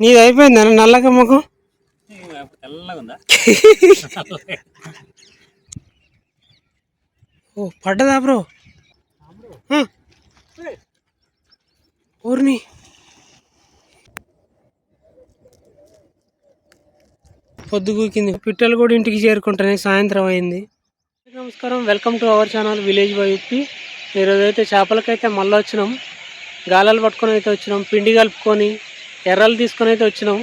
నీది అయిపోయిందా నల్లగా ముఖం? ఓ పడ్డదా బ్రో. ఊరిని. పొద్దు కూకింది. పిట్టలు కూడా ఇంటికి చేరుకుంటాయి సాయంత్రం అయింది. నమస్కారం. Welcome to our channel village by Uppi. ఈరోజు అయితే చేపలకైతే మళ్ళీ వచ్చినాం గాలాలు పట్టుకొని అయితే వచ్చినాం. పిండి కలుపుకొని ఎర్రలు తీసుకొని అయితే వచ్చినాం.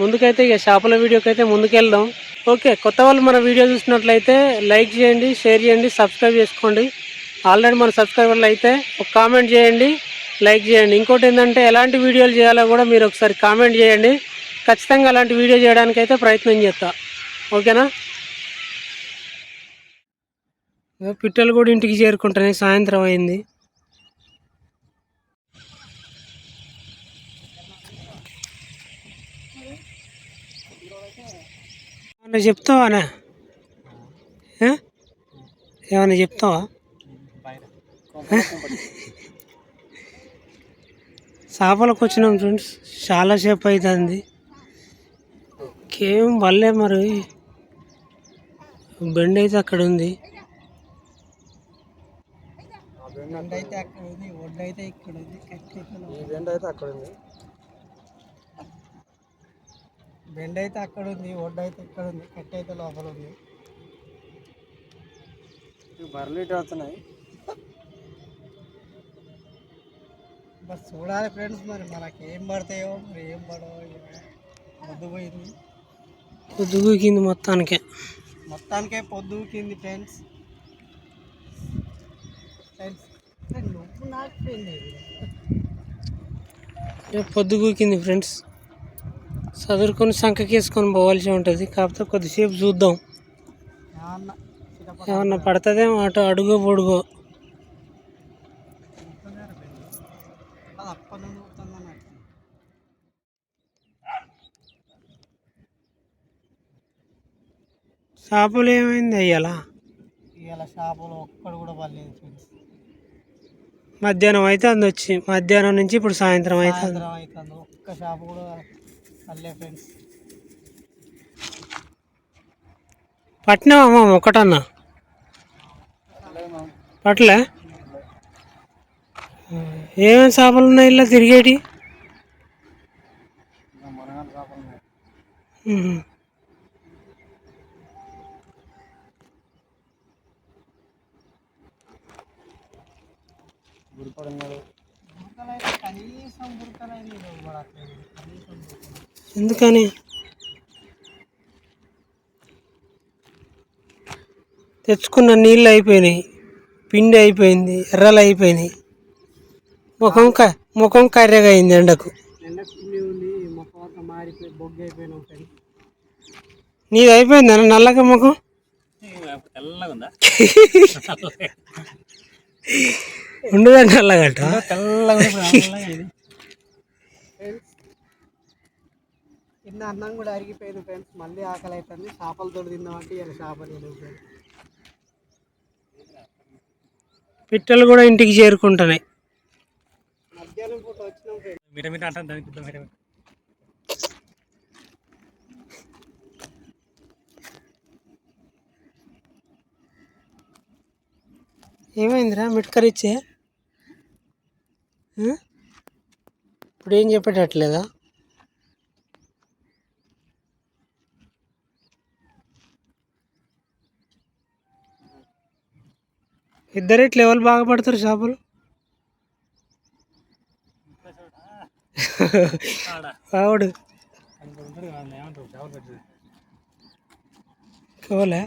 ముందుకైతే ఇక షాపుల వీడియోకి అయితే ముందుకెళ్దాం. ఓకే కొత్త వాళ్ళు మన వీడియో చూసినట్లయితే లైక్ చేయండి షేర్ చేయండి సబ్స్క్రైబ్ చేసుకోండి. ఆల్రెడీ మన సబ్స్క్రైబర్లు అయితే ఒక కామెంట్ చేయండి లైక్ చేయండి. ఇంకోటి ఏంటంటే ఎలాంటి వీడియోలు చేయాలో కూడా మీరు ఒకసారి కామెంట్ చేయండి. ఖచ్చితంగా అలాంటి వీడియో చేయడానికి అయితే ప్రయత్నం చేస్తా. ఓకేనా? పిట్టలు కూడా ఇంటికి చేరుకుంటాయి సాయంత్రం అయింది. ఏమన్నా చెప్తావానా ఏ? ఏమన్నా చెప్తావా? చేపలకు వచ్చినాం ఫ్రెండ్స్. చాలాసేపు అవుతుంది కేం వల్లే మరి. బెండ్ అయితే అక్కడ ఉంది. బెండ్ అయితే అక్కడ ఉంది. ఒడ్డు అయితే ఇక్కడ ఉంది. అయితే అక్కడ ఉంది. బెండ్ అయితే అక్కడ ఉంది ఒడ్డు అయితే ఇక్కడ ఉంది కత్తి అయితే లోపల ఉంది బర్రెలు ఇటు వస్తున్నాయి. బస్ చూడాలి ఫ్రెండ్స్ మరి మనకి ఏం పడతాయో మరి ఏం పడవో పొద్దు పోయింది. పొద్దుగూకింది మొత్తానికి. మొత్తానికే పొద్దు కింది ఫ్రెండ్స్. ఫ్రెండ్స్ నువ్వు నాకు పోయింది రేపు పొద్దుగూకింది ఫ్రెండ్స్. చదువుకొని సంకకేసుకొని పోవాల్సి ఉంటుంది. కాకపోతే కొద్దిసేపు చూద్దాం. ఏమన్నా పడుతుందేమో అటు అడుగో పొడుగో. చేపలు ఏమైంది అయ్యాలా? ఇవాళ షాపులో ఒక్కడు కూడా పర్లేదు ఫ్రెండ్స్. మధ్యాహ్నం అయితే అంది వచ్చి. మధ్యాహ్నం నుంచి ఇప్పుడు సాయంత్రం అవుతుంది ఒక్క షాపు కూడా పర్లే ఫ్రెండ్స్. పట్టినావా ఒకటన్నా పట్లే ఏమేమి చేపలు ఉన్నాయి ఇలా తిరిగేటి? కనీసం కనీసం ఎందుకని? తెచ్చుకున్న నీళ్ళు అయిపోయినాయి. పిండి అయిపోయింది ఎర్రలు అయిపోయినాయి. ముఖం క ముఖం కర్రెగా అయింది ఎండకు. నీది అయిపోయిందా? నల్లగా ముఖం? తెల్లగా ఉందా ఉండదండి నల్లగట్ట తెల్లగా తిన్న అన్నం కూడా అరిగిపోయింది ఫ్రెండ్స్ మళ్ళీ ఆకలి అవుతుంది చేపలతో తిందామంటే ఇలా చేపలు ఫ్రెండ్స్ పిట్టలు కూడా ఇంటికి చేరుకుంటున్నాయి. మధ్యాహ్నం పూట వచ్చినాం ఫ్రెండ్స్ మీట మీట అంటాను దానికి మీట మీట ఏమైందిరా? మిట్కరిచ్చే? ఇప్పుడు ఏం చెప్పేటట్లేదా? ఇద్దరు ఇట్లా ఎవరు బాగా పడతారు చేపలు? ఆడ కావాలా?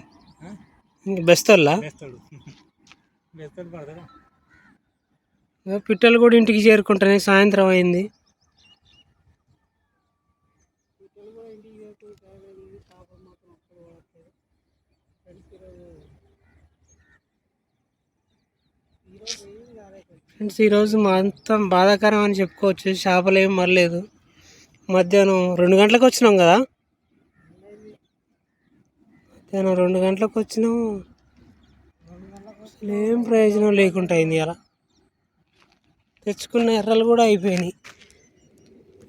ఇంక పిట్టలు కూడా ఇంటికి చేరుకుంటున్నాయి సాయంత్రం అయింది. ఫ్రెండ్స్ ఈరోజు మొత్తం బాధాకరం అని చెప్పుకోవచ్చు. చేపలు ఏం మరలేదు. మధ్యాహ్నం రెండు గంటలకు వచ్చినాం కదా? మధ్యాహ్నం రెండు గంటలకు వచ్చినాం అసలు ఏం ప్రయోజనం లేకుండా అయింది అలా తెచ్చుకున్న ఎర్రలు కూడా అయిపోయినాయి.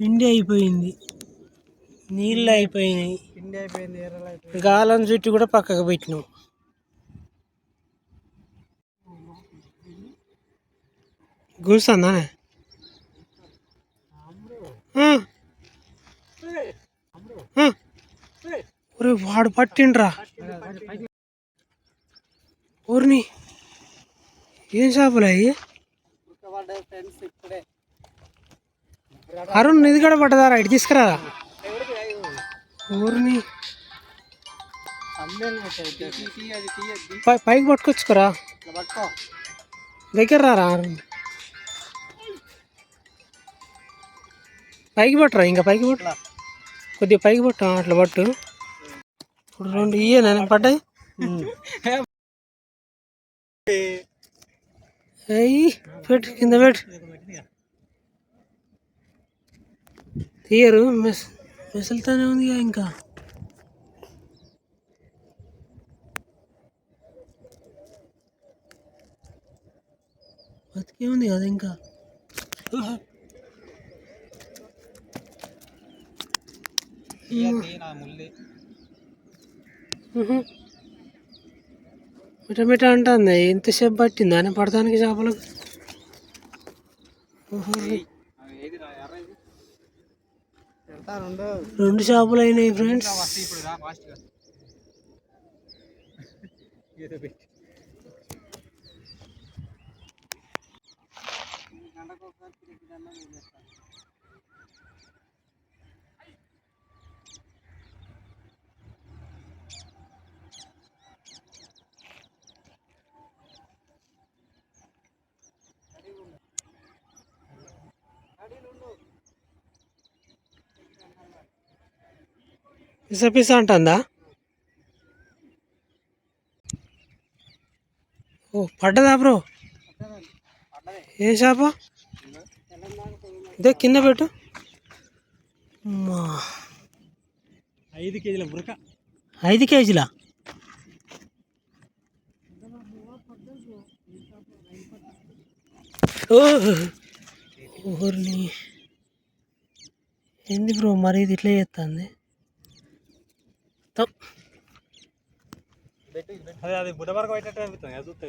పిండి అయిపోయింది. నీళ్ళు అయిపోయినాయి. పిండి అయిపోయింది ఎర్రలు అయిపోయింది గాలం చుట్టి కూడా పక్కకు పెట్టినాం. గుంస్తుందా ఒరే వాడు పట్టిండ్రా. ఊరిని. ఏం చేపలు అయ్యి? అరుణ్ నిధి కూడా పట్టదారా ఇటు తీసుకురా ఊరిని. పై పైకి పట్టుకొచ్చుకోరా. దగ్గర రారా అరుణ్? పైకి పట్టురా ఇంకా పైకి పట్టు. ఇట్లా. కొద్దిగా పైకి పట్టు అట్లా పట్టు. ఇప్పుడు రెండు ఇయ్యేనా పడ్డాయి? అయ్యి పెట్టు కింద పెట్టు. తీయరు మెస్ మెసులుతానే ఉంది ఇంకా. బతికే ఉంది కదా ఇంకా. తీయద్ది నా ముల్లి. మిట మిట అంటుంది. ఎంతసేపు పట్టింది. అని పడటానికి చేపలకు పెడతా రెండు? చేపలు అయినాయి ఫ్రెండ్స్. గంటకు ఒకసారి తిరిగి దండం వేసేస్తాను పిస పిస అంటుందా? ఓ పడ్డదా బ్రో? ఏం పోయింది ఇదే కింద పెట్టు. ఐదు కేజీల బురక ఐదు కేజీలా? ఏంది బ్రో మరి ఇది ఇట్లా చేస్తుంది అదే అది బుడ్డ వరకు పెట్టేట్టు అనిపిస్తుంది అది చూస్తే.